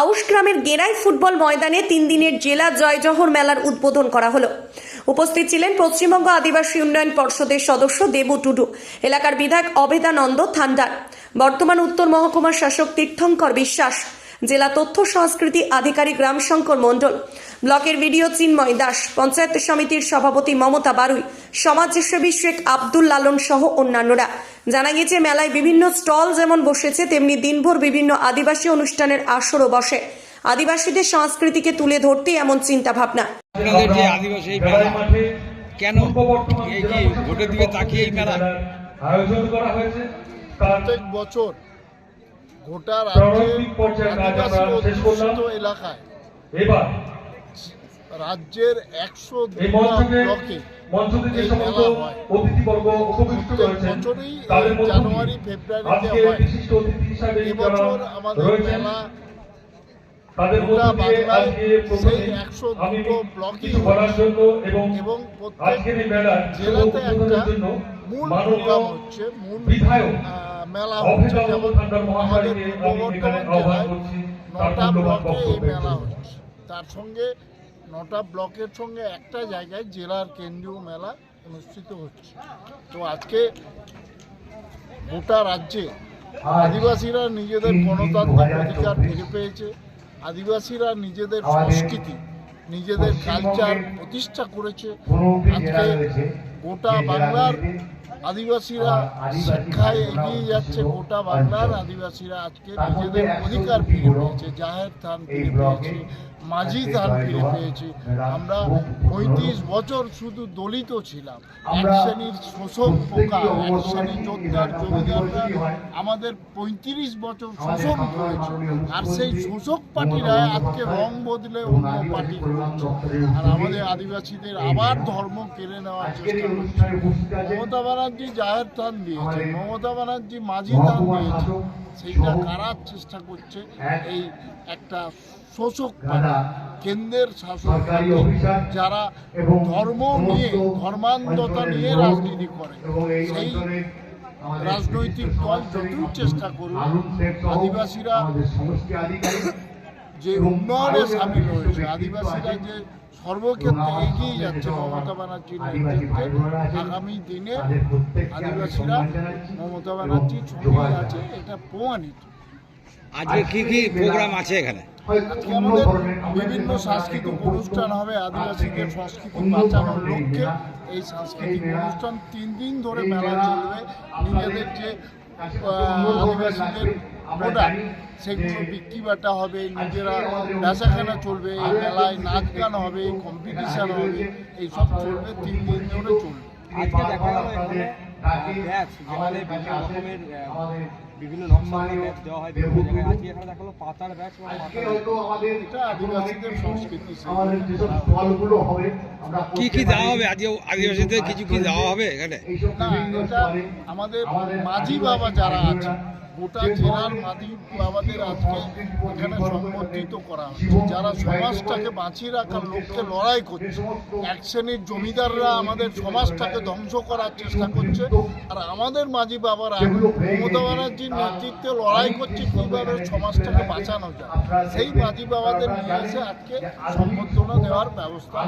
আউশ গ্রামের গেরাই ফুটবল ময়দানে তিন দিনের জেলা জয়জহর মেলার উদ্বোধন করা হলো। উপস্থিত ছিলেন পশ্চিমবঙ্গ আদিবাসী উন্নয়ন পর্ষদের সদস্য দেবু টুডু, এলাকার বিধায়ক অভেদানন্দ থান্ডার, বর্তমান উত্তর মহকুমার শাসক তীর্থঙ্কর বিশ্বাস জেলা তথ্য সংস্কৃতি আধিকারিক রামশঙ্কর মণ্ডল। ব্লকের ভিডিও চিন্ময় দাস পঞ্চায়েত সমিতির সভাপতি মমতা বারুই সমাজসেবী শেখ আব্দুল লালন সহ অন্যান্যরা। জানা গেছে মেলায় বিভিন্ন স্টল যেমন বসেছে তেমনি দিনভর বিভিন্ন আদিবাসী অনুষ্ঠানের আসরও বসে। আদিবাসীদের সংস্কৃতিকে তুলে ধরতে এমন চিন্তা ভাবনা আপনাদের যে আদিবাসী মেলা কেন? এই কি ভোটের দিকে তাকিয়ে এই মেলা? আয়োজন করা হয়েছে। প্রত্যেক বছর গোটা রাজ্যের এলাকায়। এবার রাজ্যের একশো ব্লকে বছরই জানুয়ারি, ফেব্রুয়ারিতে হয়। এবছর আমাদের রয়েছেন মেলা গোটা বাংলায় সেই একশো দুটো ব্লকই এবং প্রত্যেক জেলাতে একটা মূল প্রোগ্রাম হচ্ছে মূল বিধায়ক মেলা হচ্ছে যেমন আমাদের আমি পূর্ব বর্ধমান জেলায় নটা ব্লকে এই মেলা হচ্ছে। তার সঙ্গে নটা ব্লকের সঙ্গে একটা জায়গায় জেলার কেন্দ্রীয় মেলা অনুষ্ঠিত হচ্ছে। তো আজকে গোটা রাজ্যে আদিবাসীরা নিজেদের গণতান্ত্রিক অধিকার ফিরে পেয়েছে। আদিবাসীরা নিজেদের সংস্কৃতি নিজেদের কালচার প্রতিষ্ঠা করেছে। আজকে গোটা বাংলার আদিবাসীরা শিক্ষায় এগিয়ে যাচ্ছে গোটা বাংলার আদিবাসীরা আজকে নিজেদের অধিকার ফিরে পেয়েছে জাহের থান ফিরে পেয়েছে মাঝি থান ফিরে পেয়েছে। আমরা পঁয়ত্রিশ বছর শুধু দলিত ছিলাম। এক শ্রেণির শোষক পোকা এক শ্রেণির যোদ্ধার জমিদাররা আমাদের পঁয়ত্রিশ বছর শোষণ করেছে। আর সেই শোষক পার্টিরা আজকে রং বদলে অন্য পার্টি করছে। আর আমাদের আদিবাসীদের আবার ধর্ম কেড়ে নেওয়ার চেষ্টা করছে। মমতা ব্যানার্জি জাহের থান দিয়েছে মমতা ব্যানার্জি মাঝি থান দিয়েছে। সেইটা কারার চেষ্টা করছে? এই একটা শোষক পার্টি কেন্দ্রের শাসক যারা ধর্ম নিয়ে ধর্মান্ধতা নিয়ে রাজনীতি করে। সেই রাজনৈতিক দল যতই চেষ্টা করুক আদিবাসীরা যে উন্নয়নে সামিল হয়েছে আদিবাসীরা যে সর্বক্ষেত্রে এগিয়ে যাচ্ছে মমতা ব্যানার্জির নেতৃত্বে আগামী দিনে আদিবাসীরা মমতা ব্যানার্জির সঙ্গে আছে এটা প্রমাণিত। আজকে কি কি প্রোগ্রাম আছে এখানে? আজকে আমাদের বিভিন্ন সাংস্কৃতিক অনুষ্ঠান হবে আদিবাসীদের সংস্কৃতি বাঁচানোর লক্ষ্যে এই সাংস্কৃতিক অনুষ্ঠান তিন দিন ধরে মেলা চলবে। নিজেদের যে আদিবাসীদের প্রোডাক্ট সেগুলো বিক্রি বাটা হবে নিজেরা বেচাকেনা চলবে এই মেলায় নাচ গান হবে কম্পিটিশান হবে এইসব চলবে তিন দিন ধরে চলবে। আজকে দেখা গেল এখানে ব্যাচ যেখানে বিভিন্ন রকমের বিভিন্ন নকশার ব্যাচ দেওয়া হয় বিভিন্ন জায়গায়। আজকে এখানে দেখা পাতার ব্যাচ এবং এটা আদিবাসীদের সংস্কৃতি আমাদের সেই যেসব স্টলগুলো হবে আমরা কি কি দেওয়া হবে? আজকে আদিবাসীদের কিছু কি দেওয়া হবে এখানে? না এটা আমাদের মাঝি বাবা যারা আছে গোটা জেলার মাঝি বাবাদের আজকে এখানে সংবর্ধিত করা হচ্ছে। যারা সমাজটাকে বাঁচিয়ে রাখার লক্ষ্যে লড়াই করছে, এক শ্রেণির জমিদাররা আমাদের সমাজটাকে ধ্বংস করার চেষ্টা করছে। আর আমাদের মাঝি বাবারা, মমতা ব্যানার্জির নেতৃত্বে লড়াই করছে কীভাবে সমাজটাকে বাঁচানো যায়। সেই মাঝি বাবাদের নিয়ে এসে আজকে সম্বর্ধনা দেওয়ার ব্যবস্থা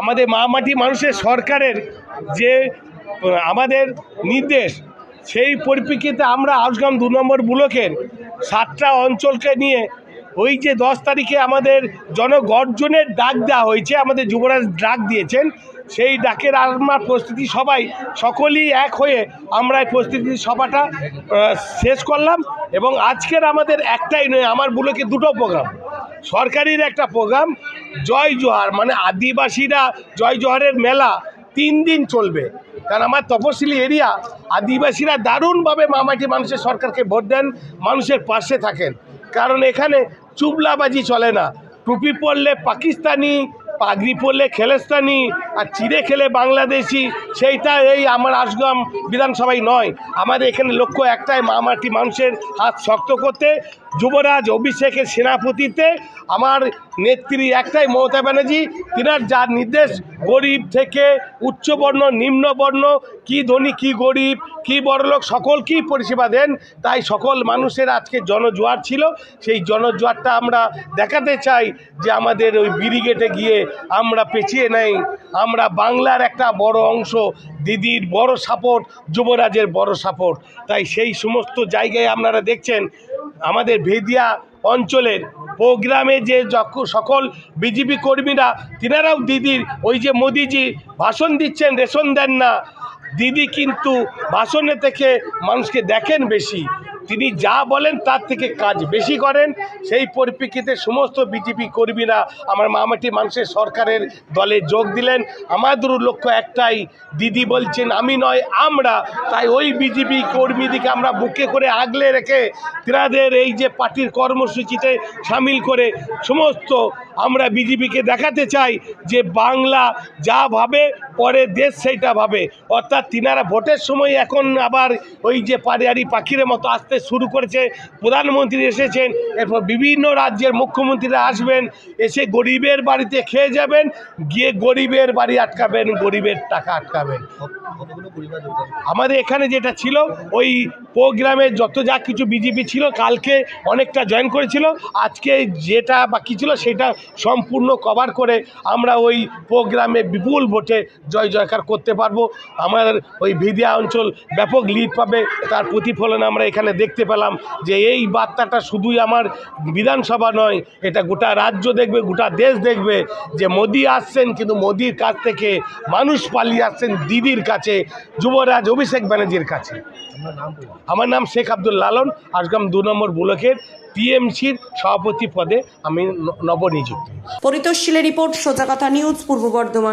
আমাদের মামাটি মানুষের সরকারের যে আমাদের নির্দেশ, সেই পরিপ্রেক্ষিতে আমরা আউসগ্রাম দু নম্বর ব্লকের সাতটা অঞ্চলকে নিয়ে ওই যে দশ তারিখে আমাদের জনগর্জনের ডাক দেওয়া হয়েছে, আমাদের যুবরাজ ডাক দিয়েছেন, সেই ডাকের আমরা প্রস্তুতি সবাই সকলেই এক হয়ে আমরা এই প্রস্তুতি সভাটা শেষ করলাম এবং আজকের আমাদের একটাই নয়, আমার ব্লকে দুটো প্রোগ্রাম, সরকারির একটা প্রোগ্রাম, জয় জোহার মানে আদিবাসীরা জয় জোহারের মেলা তিন দিন চলবে। কারণ আমার তপশিলি এরিয়া আদিবাসীরা দারুণভাবে মামাটি মানুষের সরকারকে ভোট দেন, মানুষের পাশে থাকেন। কারণ এখানে চুবলাবাজি চলে না। টুপি পরলে পাকিস্তানি, পাগড়ি পরলে খেলেস্তানি, আর চিড়ে খেলে বাংলাদেশি, সেইটা এই আমার আশগাম বিধানসভায় নয়। আমাদের এখানে লক্ষ্য একটাই, মামাটি মানুষের হাত শক্ত করতে যুবরাজ অভিষেকের সেনাপতিতে আমার নেত্রী একটাই মমতা ব্যানার্জি। তিনার যার নির্দেশ, গরিব থেকে উচ্চবর্ণ, নিম্নবর্ণ, কি ধনী, কি গরিব, কি বড়লোক সকলকেই পরিষেবা দেন, তাই সকল মানুষের আজকে জনজোয়ার ছিল। সেই জনজোয়ারটা আমরা দেখাতে চাই যে আমাদের ওই ব্রিগেডে গিয়ে আমরা পেছিয়ে নেই। আমরা বাংলার একটা বড় অংশ, দিদির বড় সাপোর্ট, যুবরাজের বড় সাপোর্ট। তাই সেই সমস্ত জায়গায় আপনারা দেখছেন আমাদের ভেদিয়া অঞ্চলের প্রোগ্রামে যে সকল বিজেপি কর্মীরা, তিনারাও দিদির ওই যে মোদিজি ভাষণ দিচ্ছেন, রেশন দেন না। দিদি কিন্তু ভাষণে থেকে মানুষকে দেখেন বেশি। তিনি যা বলেন তার থেকে কাজ বেশি করেন। সেই পরিপ্রেক্ষিতে সমস্ত বিজেপি কর্মীরা আমার মামাটি মানুষের সরকারের দলে যোগ দিলেন। আমাদের লক্ষ্য একটাই, দিদি বলছেন, আমি নয়, আমরা। তাই ওই বিজেপি কর্মীদিকে আমরা বুকে করে আগলে রেখে, তিনাদের এই যে পার্টির কর্মসূচিতে সামিল করে সমস্ত আমরা বিজেপিকে দেখাতে চাই যে বাংলা যা ভাবে, পরে দেশ সেইটা ভাবে। অর্থাৎ তিনারা ভোটের সময় এখন আবার ওই যে পারিয়ারি পাখির মতো আসতে শুরু করেছে, প্রধানমন্ত্রী এসেছেন, এরপর বিভিন্ন রাজ্যের মুখ্যমন্ত্রীরা আসবেন, এসে গরিবের বাড়িতে খেয়ে যাবেন, গিয়ে গরিবের বাড়ি আটকাবেন, গরিবের টাকা আটকাবেন। আমাদের এখানে যেটা ছিল, ওই প্রোগ্রামে যত যা কিছু বিজেপি ছিল, কালকে অনেকটা জয়েন করেছিল, আজকে যেটা বাকি ছিল, সেটা সম্পূর্ণ কভার করে আমরা ওই প্রোগ্রামে বিপুল ভোটে জয় জয়কার করতে পারব। আমার ওই ভিদিয়া অঞ্চল ব্যাপক লিড পাবে তার প্রতিফলন আমরা এখানে দেখতে পেলাম যে এই বার্তাটা শুধুই আমার বিধানসভা নয় এটা গোটা রাজ্য দেখবে গোটা দেশ দেখবে যে মোদি আসছেন কিন্তু মোদির কাছ থেকে মানুষ পালিয়ে আসছেন দিদির কাছে যুবরাজ অভিষেক ব্যানার্জির কাছে। আমার নাম শেখ আব্দুল লালন আজগাম দু নম্বর ব্লকের টিএমসির সভাপতি পদে আমি নবনিযুক্ত। পরিতোষ রিপোর্ট সোজা কথা নিউজ পূর্ব বর্ধমান।